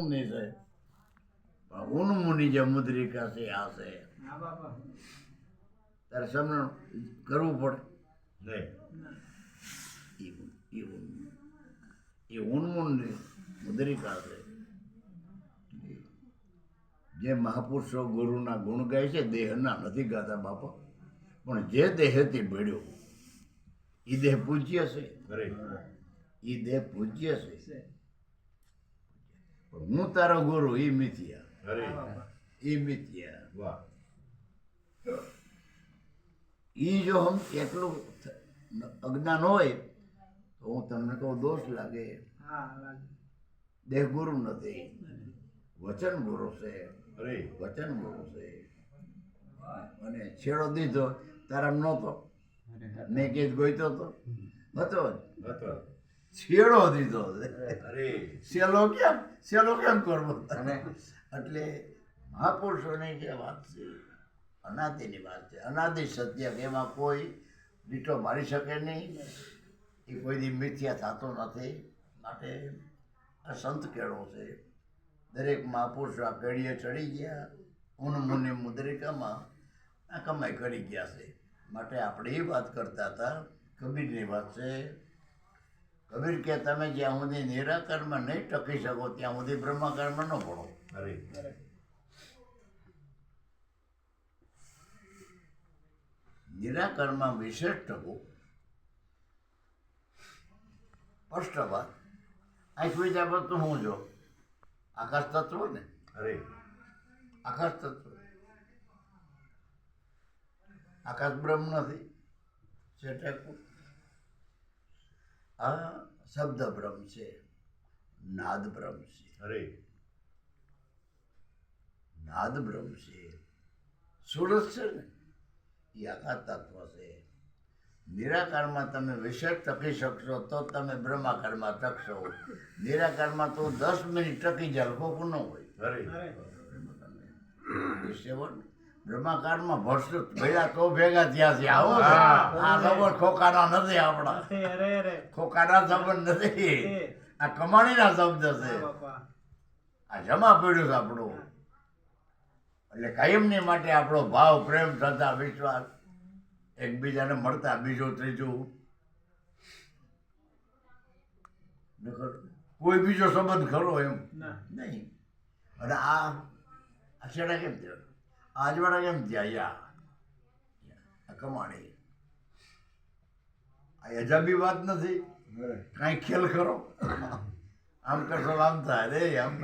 નહીં સાહેબ પણ ઊન મુનિ જે મુદ્રિકા છે આ છે. તારે સમરણ કરવું પડે. નહીં એ એ મુદ્રિકા છે. જે મહાપુરુષો ગુરુના ગુણ ગાય છે દેહના નથી ગાતા બાપા. પણ જે દેહથી ભેડ્યો એ દેહ પૂજ્ય છે. એ દેહ પૂજ્ય છે. છે. પણ હું તારો ગુરુ એ મિથ્યા એ મિથ્યા વાહ એ જો હમ એટલું અજ્ઞાન હોય તો હું તમને કહું દોષ લાગે. દેહ ગુરુ નથી. વચન ગુરુ છે. અરે વચન ગુરુ છે. અને છેડો દીધો તારા નહોતો. મેં કીધ ગોઈતો તો. હતો જ. હતો છેડો દીધો. સેલો કેમ? સેલો કેમ કરવો? તને એટલે મહાપુરુષોની જે વાત છે અનાદિની વાત છે. અનાદિ સત્ય એમાં કોઈ લીટો મારી શકે નહીં. એ કોઈ દી મિથ્યા થતો નથી. માટે આ સંત કેળો છે. દરેક મહાપુરુષો આ પેઢીએ ચડી ગયા. ઊન મુનિ મુદ્રિકામાં આ કમાઈ કરી ગયા છે. માટે આપણે એ વાત કરતા હતા. કબીરની વાત છે. કબીર કે તમે જ્યાં સુધી નિરાકારમાં નહીં ટકી શકો ત્યાં સુધી બ્રહ્માકારમાં ન પડો અરે. નિરાકારમાં વિશેષ ટકો સ્પષ્ટ વાત. આ સુવિધા પર તો હું જો આકાશ તત્વ ને? અરે. આકાશ તત્વ. આકાશ બ્રહ્મ નથી. છે ટેકો આ શબ્દ બ્રહ્મ છે નાદ બ્રહ્મ છે. અરે. નાદ બ્રહ્મ છે. સુરત છે ને એ આકાશ તત્વ છે. નિરાકારમાં તમે વિષય ટકી શકશો તો તમે બ્રહ્માકારમાં ટકશો. નિરાકારમાં તો દસ મિનિટ ટકી જાય ખોખું ન હોય. અરે. અરે. સેવન બ્રહ્માકારમાં ભરસો ભેગા તો ભેગા થયા છે. આવો આ સંબંધ ખોકાના નથી આપણા. ખોકાના સંબંધ નથી. આ કમાણીના શબ્દ છે. આ જમા પડ્યું છે આપણું. એટલે કાયમની માટે આપણો ભાવ પ્રેમ શ્રદ્ધા વિશ્વાસ એકબીજાને મળતા. બીજું ત્રીજું. કોઈ બીજો સંબંધ ખરો એમ? નહીં. અને આ આ છેડા કેમ થયો? આ ജയ કેમ થયા? યા. આ અજાબી વાત નથી. કાંઈ ખેલ ખરો આમ કરશો આમ થાય. રે આમ